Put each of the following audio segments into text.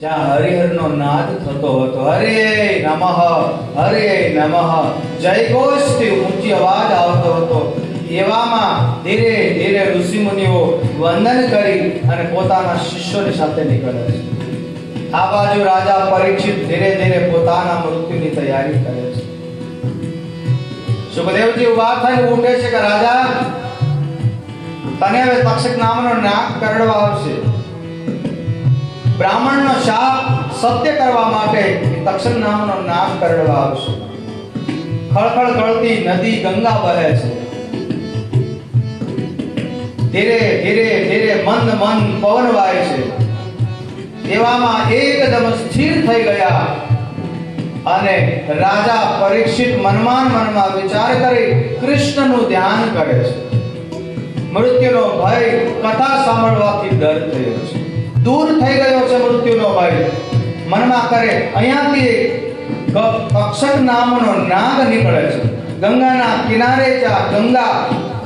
જ્યાં હરિહરનો નાદ થતો હતો. હરે નમઃ હરે નમઃ. જયઘોષથી ઊંચી અવાજ આવતો હતો. એવામાં ધીરે ધીરે ઋષિમુનિઓ વંદન કરી અને પોતાના શિષ્યોની સાથે નીકળે છે. આ બાજુ રાજા પરીક્ષિત ધીરે ધીરે પોતાના મૃત્યુની તૈયારી કરે છે. સુખદેવજી ઊભા થઈને ઉઠે છે કે, રાજા, તને હવે તક્ષક નામનો નાક કરડવા આવશે. બ્રાહ્મણનો શાપ સત્ય કરવા માટે તક્ષણ નામનો નામ કરડવા આવશે. ખળખળ ગળતી નદી ગંગા વહે છે. ધીરે ધીરે ધીરે મંદ મંદ પવન વાય છે. એવામાં એકદમ સ્થિર થઈ ગયા અને રાજા પરીક્ષિત મનમાં મનમાં વિચાર કરી કૃષ્ણનું ધ્યાન કરે છે. મૃત્યુનો ભય કથા સાંભળવાથી ડર થયો છે. દૂર થઈ ગયો છે મૃત્યુનો ભય. મનમાં કરે અહીંયાથી કક્ષક નામનો નાગ નીકળે છે. ગંગાના કિનારે જા ગંગા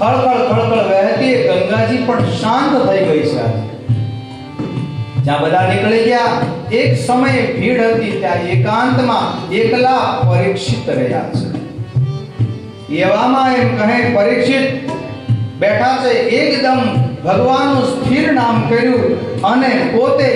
ખળખળ ખળખળ વહેતી ગંગાજી પણ શાંત થઈ ગઈ છે. જ્યાં બધા નીકળી ગયા, એક સમયે ભીડ હતી, ત્યાં એકાંતમાં એકલા પરીક્ષિત રહ્યા છે. એવામાં એમ કહે, પરીક્ષિત, બેઠા છે એકદમ ભગવાનનું સ્થિર નામ કર્યું અને પોતે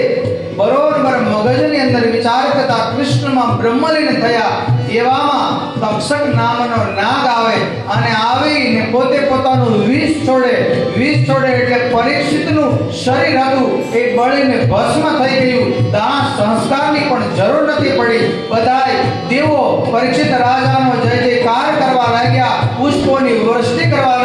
બરોબર મગજની અંદર વિચાર કરતા કૃષ્ણમાં બ્રહ્મલીન થયા. એવામાં તક્ષક નામનો નાગ આવે અને આવીને પોતે પોતાનું વિષ છોડે. વિષ છોડે એટલે પરીક્ષિતનું શરીર હતું. એ બળીને ભસ્મ થઈ ગયું. દાન સંસ્કારની પણ જરૂર નથી પડી. બધાય દેવો, પરીક્ષિત રાજાનો જય જયકાર કરવા લાગ્યા. પુષ્પોની વૃષ્ટિ કરવા